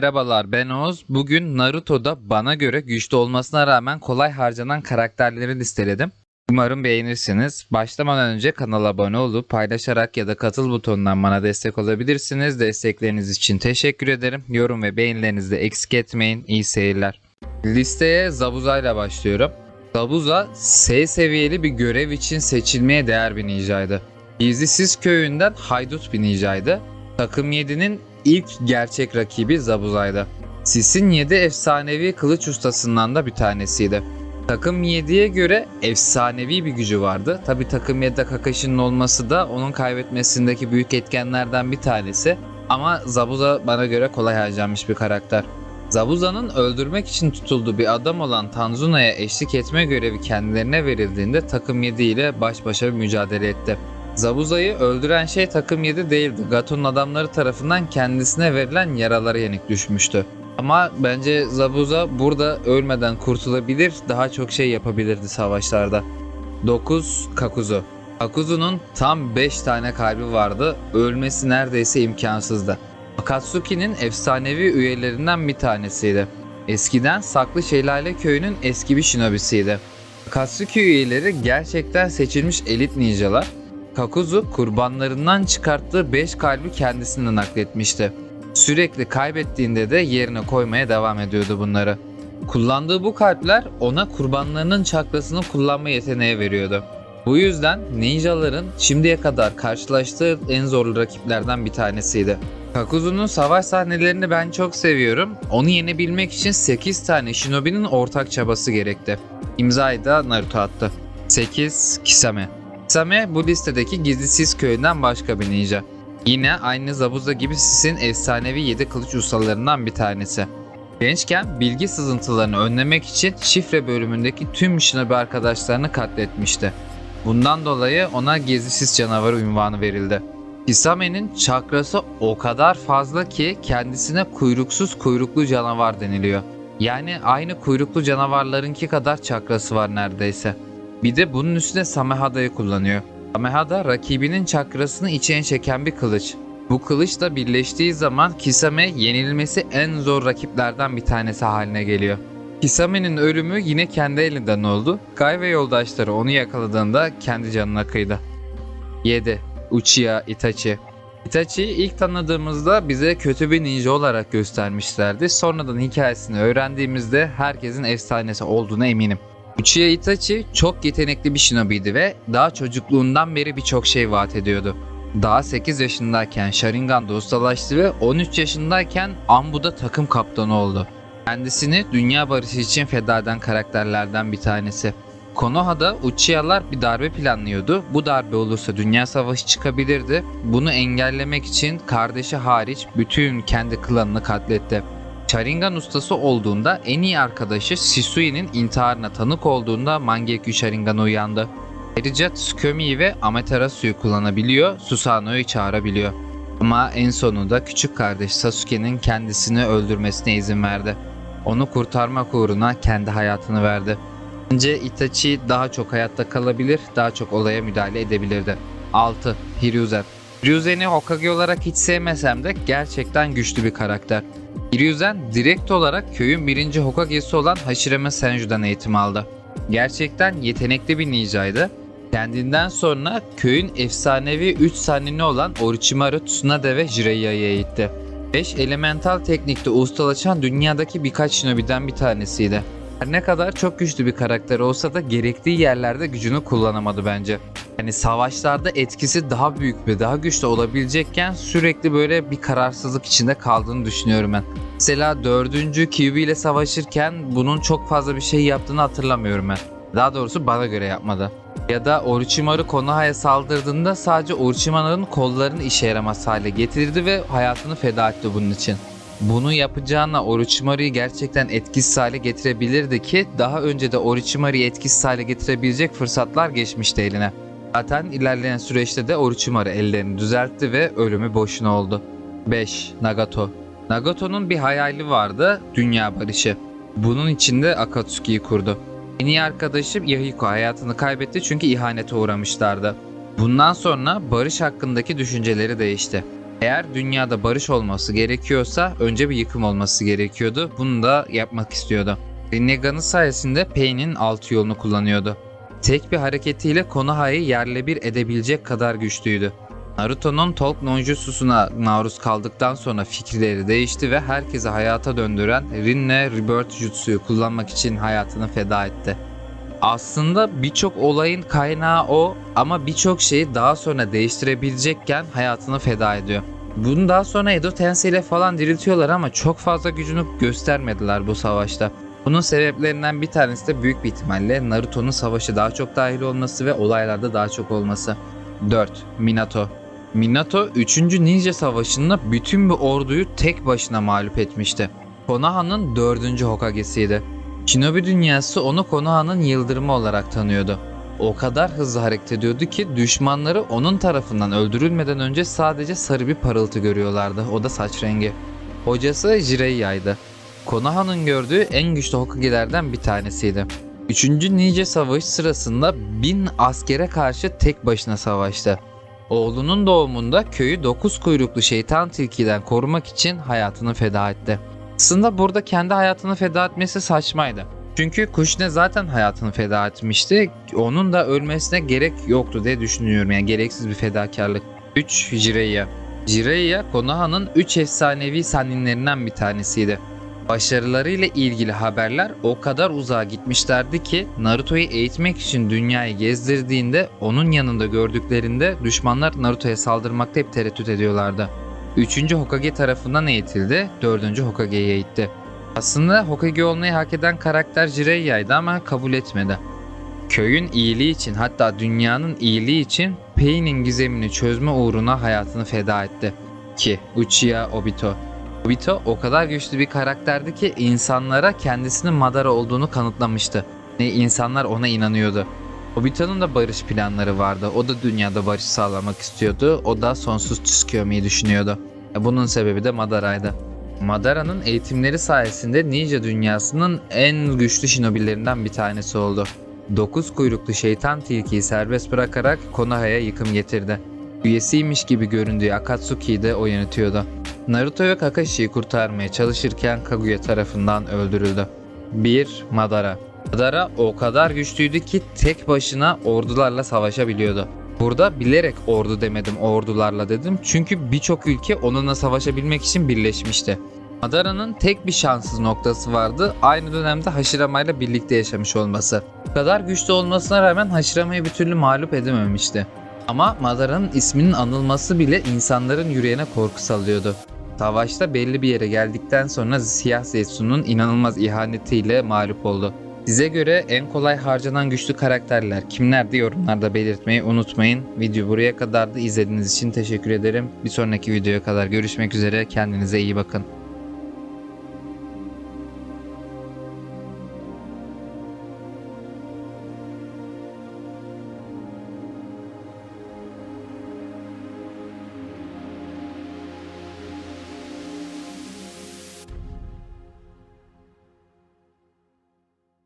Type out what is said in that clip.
Merhabalar ben Oğuz. Bugün Naruto'da bana göre güçlü olmasına rağmen kolay harcanan karakterleri listeledim. Umarım beğenirsiniz. Başlamadan önce kanala abone olup paylaşarak ya da katıl butonundan bana destek olabilirsiniz. Destekleriniz için teşekkür ederim. Yorum ve beğenilerinizi de eksik etmeyin. İyi seyirler. Listeye Zabuza ile başlıyorum. Zabuza S seviyeli bir görev için seçilmeye değer bir ninjaydı. Gizlisiz köyünden haydut bir ninjaydı. Takım 7'nin ilk gerçek rakibi Zabuzay'dı. Sis'in 7 efsanevi kılıç ustasından da bir tanesiydi. Takım 7'ye göre efsanevi bir gücü vardı. Tabi takım 7'de Kakashi'nin olması da onun kaybetmesindeki büyük etkenlerden bir tanesi. Ama Zabuza bana göre kolay harcanmış bir karakter. Zabuza'nın öldürmek için tutulduğu bir adam olan Tanzuna'ya eşlik etme görevi kendilerine verildiğinde takım 7 ile baş başa bir mücadele etti. Zabuza'yı öldüren şey takım 7 değildi. Gato'nun adamları tarafından kendisine verilen yaralara yenik düşmüştü. Ama bence Zabuza burada ölmeden kurtulabilir, daha çok şey yapabilirdi savaşlarda. 9. Kakuzu Kakuzu'nun tam 5 tane kalbi vardı. Ölmesi neredeyse imkansızdı. Akatsuki'nin efsanevi üyelerinden bir tanesiydi. Eskiden Saklı Şelale Köyü'nün eski bir shinobisiydi. Akatsuki üyeleri gerçekten seçilmiş elit ninjalar. Kakuzu kurbanlarından çıkarttığı 5 kalbi kendisine nakletmişti. Sürekli kaybettiğinde de yerine koymaya devam ediyordu bunları. Kullandığı bu kalpler ona kurbanlarının çakrasını kullanma yeteneği veriyordu. Bu yüzden ninjaların şimdiye kadar karşılaştığı en zorlu rakiplerden bir tanesiydi. Kakuzu'nun savaş sahnelerini ben çok seviyorum. Onu yenebilmek için 8 tane shinobi'nin ortak çabası gerekti. İmzayı da Naruto attı. 8. Kisame Kisame bu listedeki gizlisiz köyünden başka bir ninja. Yine aynı Zabuza gibi Sis'in efsanevi 7 kılıç ustalarından bir tanesi. Gençken bilgi sızıntılarını önlemek için şifre bölümündeki tüm Shinobi arkadaşlarını katletmişti. Bundan dolayı ona gizlisiz canavarı unvanı verildi. Kisame'nin çakrası o kadar fazla ki kendisine kuyruksuz kuyruklu canavar deniliyor. Yani aynı kuyruklu canavarlarınki kadar çakrası var neredeyse. Bir de bunun üstüne Samehada'yı kullanıyor. Samehada rakibinin çakrasını içine çeken bir kılıç. Bu kılıçla birleştiği zaman Kisame yenilmesi en zor rakiplerden bir tanesi haline geliyor. Kisame'nin ölümü yine kendi elinden oldu. Gai ve yoldaşları onu yakaladığında kendi canına kıydı. 7. Uchiha Itachi Itachi'yi ilk tanıdığımızda bize kötü bir ninja olarak göstermişlerdi. Sonradan hikayesini öğrendiğimizde herkesin efsanesi olduğuna eminim. Uchiha Itachi çok yetenekli bir shinobiydi ve daha çocukluğundan beri birçok şey vaat ediyordu. Daha 8 yaşındayken Sharingan'da ustalaştı ve 13 yaşındayken Ambu'da takım kaptanı oldu. Kendisini dünya barışı için feda eden karakterlerden bir tanesi. Konoha'da Uchiha'lar bir darbe planlıyordu. Bu darbe olursa dünya savaşı çıkabilirdi. Bunu engellemek için kardeşi hariç bütün kendi klanını katletti. Sharingan ustası olduğunda en iyi arkadaşı Shisui'nin intiharına tanık olduğunda Mangekyo Sharingan'a uyandı. Ayrıca Tsukuyomi'yi ve Amaterasu'yu kullanabiliyor, Susanoo'yu çağırabiliyor. Ama en sonunda küçük kardeş Sasuke'nin kendisini öldürmesine izin verdi. Onu kurtarmak uğruna kendi hayatını verdi. Bence Itachi daha çok hayatta kalabilir, daha çok olaya müdahale edebilirdi. 6. Hiruzen Hiruzen'i Hokage olarak hiç sevmesem de gerçekten güçlü bir karakter. Hiruzen direkt olarak köyün birinci Hokage'si olan Hashirama Senju'dan eğitim aldı. Gerçekten yetenekli bir ninjaydı. Kendinden sonra köyün efsanevi 3 sanini olan Orochimaru, Tsunade ve Jiraiya eğitti. 5 elemental teknikte ustalaşan dünyadaki birkaç shinobi'den bir tanesiydi. Her ne kadar çok güçlü bir karakter olsa da gerektiği yerlerde gücünü kullanamadı bence. Yani savaşlarda etkisi daha büyük ve daha güçlü olabilecekken sürekli böyle bir kararsızlık içinde kaldığını düşünüyorum ben. Mesela 4. Kyuubi ile savaşırken bunun çok fazla bir şey yaptığını hatırlamıyorum ben. Daha doğrusu bana göre yapmadı. Ya da Orochimaru Konoha'ya saldırdığında sadece Orochimaru'nun kollarını işe yaramaz hale getirdi ve hayatını feda etti bunun için. Bunu yapacağına Orochimaru'yu gerçekten etkisiz hale getirebilirdi ki daha önce de Orochimaru'yu etkisiz hale getirebilecek fırsatlar geçmişti eline. Zaten ilerleyen süreçte de Orochimaru ellerini düzeltti ve ölümü boşuna oldu. 5. Nagato Nagato'nun bir hayali vardı, dünya barışı. Bunun içinde Akatsuki'yi kurdu. En iyi arkadaşı Yahiko hayatını kaybetti çünkü ihanete uğramışlardı. Bundan sonra barış hakkındaki düşünceleri değişti. Eğer dünyada barış olması gerekiyorsa önce bir yıkım olması gerekiyordu. Bunu da yapmak istiyordu. Rinnegan'ı sayesinde Pain'in alt yolunu kullanıyordu. Tek bir hareketiyle Konoha'yı yerle bir edebilecek kadar güçlüydü. Naruto'nun Talk Nonjutsu'suna maruz kaldıktan sonra fikirleri değişti ve herkesi hayata döndüren Rinne Rebirth Jutsu'yu kullanmak için hayatını feda etti. Aslında birçok olayın kaynağı o ama birçok şeyi daha sonra değiştirebilecekken hayatını feda ediyor. Bunu daha sonra Edo Tensei ile falan diriltiyorlar ama çok fazla gücünü göstermediler bu savaşta. Bunun sebeplerinden bir tanesi de büyük bir ihtimalle Naruto'nun savaşı daha çok dahil olması ve olaylarda daha çok olması. 4. Minato Minato 3. Ninja Savaşı'nda bütün bir orduyu tek başına mağlup etmişti. Konoha'nın 4. Hokage'siydi. Shinobi dünyası onu Konoha'nın yıldırımı olarak tanıyordu. O kadar hızlı hareket ediyordu ki düşmanları onun tarafından öldürülmeden önce sadece sarı bir parıltı görüyorlardı. O da saç rengi. Hocası Jireiya'ydı. Konoha'nın gördüğü en güçlü Hokage'lerden bir tanesiydi. 3. Ninja Savaşı sırasında bin askere karşı tek başına savaştı. Oğlunun doğumunda köyü 9 kuyruklu şeytan tilkiden korumak için hayatını feda etti. Aslında burada kendi hayatını feda etmesi saçmaydı. Çünkü Kushne zaten hayatını feda etmişti. Onun da ölmesine gerek yoktu diye düşünüyorum. Yani gereksiz bir fedakarlık. 3. Jiraiya Jiraiya, Konoha'nın 3 efsanevi sanninlerinden bir tanesiydi. Başarılarıyla ilgili haberler o kadar uzağa gitmişlerdi ki Naruto'yu eğitmek için dünyayı gezdirdiğinde onun yanında gördüklerinde düşmanlar Naruto'ya saldırmakta hep tereddüt ediyorlardı. 3. Hokage tarafından eğitildi, 4. Hokage'ye eğitti. Aslında Hokage olmayı hak eden karakter Jireiya'ydı ama kabul etmedi. Köyün iyiliği için hatta dünyanın iyiliği için Pain'in gizemini çözme uğruna hayatını feda etti. Ki Uchiha Obito. Obito o kadar güçlü bir karakterdi ki insanlara kendisinin Madara olduğunu kanıtlamıştı. Ve insanlar ona inanıyordu. Obito'nun da barış planları vardı. O da dünyada barış sağlamak istiyordu. O da sonsuz Tsukuyomi'yi düşünüyordu. E, Bunun sebebi de Madara'ydı. Madara'nın eğitimleri sayesinde ninja dünyasının en güçlü shinobilerinden bir tanesi oldu. Dokuz kuyruklu şeytan tilkiyi serbest bırakarak Konoha'ya yıkım getirdi. Üyesiymiş gibi göründüğü Akatsuki'yi de o yönetiyordu. Naruto ve Kakashi'yi kurtarmaya çalışırken Kaguya tarafından öldürüldü. 1. Madara Madara o kadar güçlüydü ki tek başına ordularla savaşabiliyordu. Burada bilerek ordu demedim ordularla dedim çünkü birçok ülke onunla savaşabilmek için birleşmişti. Madara'nın tek bir şanssız noktası vardı. Aynı dönemde Hashirama ile birlikte yaşamış olması. Bu kadar güçlü olmasına rağmen Hashirama'yı bir türlü mağlup edememişti. Ama Madara'nın isminin anılması bile insanların yüreğine korku salıyordu. Savaşta belli bir yere geldikten sonra Siyah Zetsu'nun inanılmaz ihanetiyle mağlup oldu. Size göre en kolay harcanan güçlü karakterler kimlerdi yorumlarda belirtmeyi unutmayın. Video buraya kadardı. İzlediğiniz için teşekkür ederim. Bir sonraki videoya kadar görüşmek üzere. Kendinize iyi bakın.